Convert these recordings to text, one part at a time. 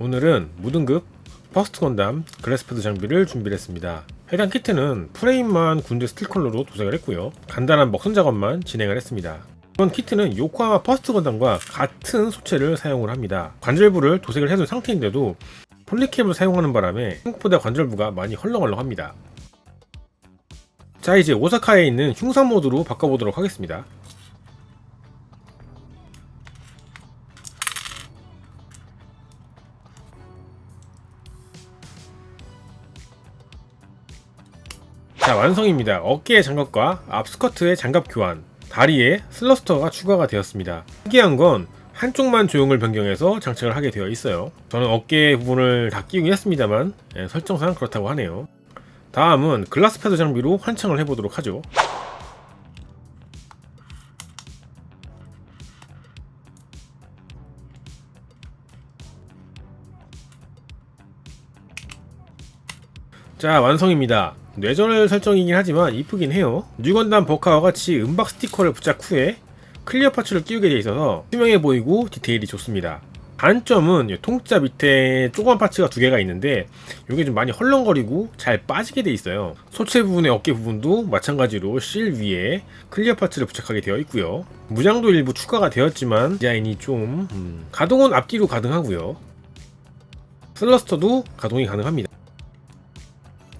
오늘은 무등급 퍼스트 건담 글래스패드 장비를 준비를 했습니다. 해당 키트는 프레임만 군대 스틸 컬러로 도색을 했고요. 간단한 먹선 작업만 진행을 했습니다. 이번 키트는 요코하마 퍼스트 건담과 같은 소체를 사용을 합니다. 관절부를 도색을 해둔 상태인데도 폴리캡을 사용하는 바람에 생각보다 관절부가 많이 헐렁헐렁합니다. 자 이제 오사카에 있는 흉상 모드로 바꿔보도록 하겠습니다. 자 완성입니다. 어깨의 장갑과 앞 스커트의 장갑 교환, 다리에 슬러스터가 추가가 되었습니다. 특이한 건 한쪽만 조형을 변경해서 장착을 하게 되어 있어요. 저는 어깨 부분을 다 끼우긴 했습니다만 예, 설정상 그렇다고 하네요. 다음은 글라스 패드 장비로 환창을 해보도록 하죠. 자 완성입니다. 뇌절 설정이긴 하지만 이쁘긴 해요. 뉴건담 버카와 같이 음박 스티커를 부착 후에 클리어 파츠를 끼우게 돼 있어서 투명해 보이고 디테일이 좋습니다. 단점은 이 통짜 밑에 조그만 파츠가 두 개가 있는데 이게 좀 많이 헐렁거리고 잘 빠지게 돼 있어요. 소체 부분의 어깨 부분도 마찬가지로 실 위에 클리어 파츠를 부착하게 되어 있고요. 무장도 일부 추가가 되었지만 디자인이 좀 음, 가동은 앞뒤로 가능하고요. 슬러스터도 가동이 가능합니다.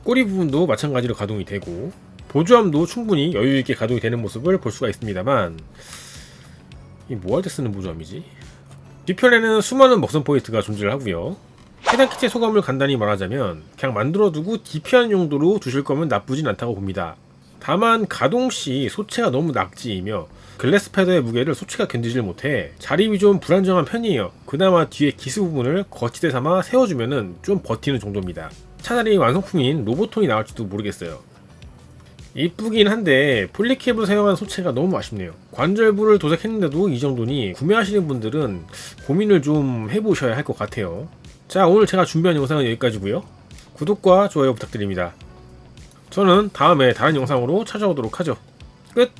꼬리 부분도 마찬가지로 가동이 되고 보조함도 충분히 여유 있게 가동이 되는 모습을 볼 수가 있습니다만 이 뭐 할 때 쓰는 보조함이지? 뒤편에는 수많은 먹선 포인트가 존재를 하고요. 해당 키트의 소감을 간단히 말하자면 그냥 만들어두고 DP한 용도로 두실 거면 나쁘진 않다고 봅니다. 다만 가동 시 소체가 너무 낙지이며 글래스 패드의 무게를 소체가 견디질 못해 자립이 좀 불안정한 편이에요. 그나마 뒤에 기스 부분을 거치대 삼아 세워주면은 좀 버티는 정도입니다. 차라리 완성품인 로보톤이 나올지도 모르겠어요. 이쁘긴 한데 폴리캡을 사용한 소체가 너무 아쉽네요. 관절부를 도색했는데도 이 정도니 구매하시는 분들은 고민을 좀 해보셔야 할 것 같아요. 자 오늘 제가 준비한 영상은 여기까지고요. 구독과 좋아요 부탁드립니다. 저는 다음에 다른 영상으로 찾아오도록 하죠. 끝!